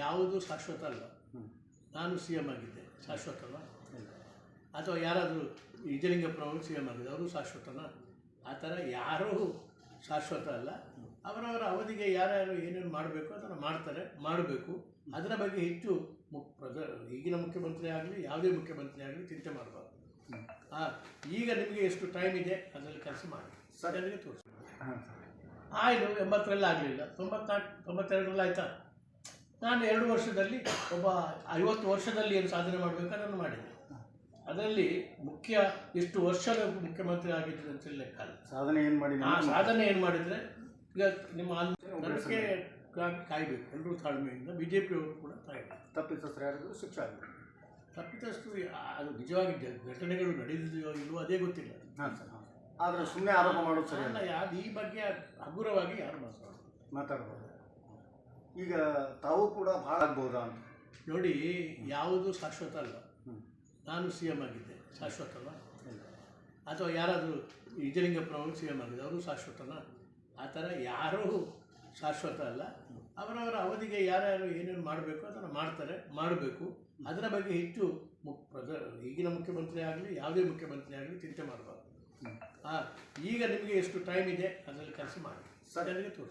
ಯಾವುದು ಶಾಶ್ವತ ಅಲ್ಲ. ನಾನು ಸಿ ಎಂ ಆಗಿದ್ದೆ. ಶಾಶ್ವತ ಅಲ್ಲ ಅಥವಾ ಯಾರಾದರೂ ನಿಜಲಿಂಗಪ್ಪನವರು ಸಿ ಎಂ ಆಗಿದ್ದೆ. ಅವರು ಶಾಶ್ವತನ? ಆ ಥರ ಯಾರೂ ಶಾಶ್ವತ ಅಲ್ಲ. ಅವರವರ ಅವಧಿಗೆ ಯಾರ್ಯಾರು ಏನೇನು ಮಾಡಬೇಕು ಅದನ್ನು ಮಾಡ್ತಾರೆ ಮಾಡಬೇಕು. ಅದರ ಬಗ್ಗೆ ಹೆಚ್ಚು ಮುಕ್ ಈಗಿನ ಮುಖ್ಯಮಂತ್ರಿ ಆಗಲಿ ಯಾವುದೇ ಮುಖ್ಯಮಂತ್ರಿ ಆಗಲಿ ಚಿಂತೆ ಮಾಡಬಾರ್ದು. ಆ, ಈಗ ನಿಮಗೆ ಎಷ್ಟು ಟೈಮ್ ಇದೆ ಅದರಲ್ಲಿ ಕೆಲಸ ಮಾಡಿ. ಸರಿ. ಅದಕ್ಕೆ ತೋರಿಸಿ ಹಾಂ ಆಯಿತು ಎಂಬತ್ತರಲ್ಲಿ ಆಗಲಿಲ್ಲ. ತೊಂಬತ್ನಾಲ್ಕು ತೊಂಬತ್ತೆರಡರಲ್ಲಿ ಆಯಿತಾ? ನಾನು ಎರಡು ವರ್ಷದಲ್ಲಿ ಒಬ್ಬ ಐವತ್ತು ವರ್ಷದಲ್ಲಿ ಏನು ಸಾಧನೆ ಮಾಡಬೇಕು ಅದನ್ನು ಮಾಡಿದೆ. ಅದರಲ್ಲಿ ಮುಖ್ಯ ಎಷ್ಟು ವರ್ಷದ ಮುಖ್ಯಮಂತ್ರಿ ಆಗಿದ್ದೆ ಅಂತ ಲೆಕ್ಕ ಸಾಧನೆ ಏನು ಮಾಡಿ ಆ ಸಾಧನೆ ಏನು ಮಾಡಿದರೆ ಈಗ ನಿಮ್ಮ ಆಂಧ್ರಕ್ಕೆ ಕಾಯಬೇಕು. ಎಲ್ಲರೂ ತಾಳ್ಮೆಯಿಂದ ಬಿ ಜೆ ಪಿಯವರು ಕೂಡ ಕಾಯಬೇಕು ತಪ್ಪಿತಸ್ಥರು ಯಾರಿದ್ರು ಶಿಕ್ಷೆ ಆಗಬೇಕು. ತಪ್ಪಿತಸ್ತು ಯಾ- ಅದು ನಿಜವಾಗಿ ಘಟನೆಗಳು ನಡೆದಿದೆಯೋ ಇಲ್ಲವೋ ಅದೇ ಗೊತ್ತಿಲ್ಲ. ಹಾಂ ಸರ್ ಆದರೆ ಸುಮ್ಮನೆ ಆರೋಪ ಮಾಡೋದು ಸರಿ ಅಲ್ಲ ಯಾರು ಈ ಬಗ್ಗೆ ಹಗುರವಾಗಿ ಯಾರು ಮಾತಾಡೋದು ಮಾತಾಡ್ಬೋದು ಈಗ ತಾವು ಕೂಡ ಭಾಳ ಆಗ್ಬೋದಾ ಅಂತ. ನೋಡಿ ಯಾವುದು ಶಾಶ್ವತ ಅಲ್ಲ. ನಾನು ಸಿ ಎಂ ಆಗಿದ್ದೆ. ಶಾಶ್ವತ ಅಲ್ಲ ಅಥವಾ ಯಾರಾದರೂ ನಿಜಲಿಂಗಪ್ಪನವರು ಸಿ ಎಂ ಆಗಿದ್ದೆ. ಅವರು ಶಾಶ್ವತನ? ಆ ಥರ ಯಾರೂ ಶಾಶ್ವತ ಅಲ್ಲ. ಅವರವರ ಅವಧಿಗೆ ಯಾರ್ಯಾರು ಏನೇನು ಮಾಡಬೇಕು ಅದನ್ನು ಮಾಡ್ತಾರೆ ಮಾಡಬೇಕು. ಅದರ ಬಗ್ಗೆ ಹೆಚ್ಚು ಮುಕ್ ಪ್ರಧ ಈಗಿನ ಮುಖ್ಯಮಂತ್ರಿ ಆಗಲಿ ಯಾವುದೇ ಮುಖ್ಯಮಂತ್ರಿ ಆಗಲಿ ಚಿಂತೆ ಮಾಡಬಾರ್ದು. ಹಾಂ ಈಗ ನಿಮಗೆ ಎಷ್ಟು ಟೈಮ್ ಇದೆ ಅದರಲ್ಲಿ ಕೆಲಸ ಮಾಡಿ. ಸರಿ. ಜನರಿಗೆ ತೋರಿಸಿ.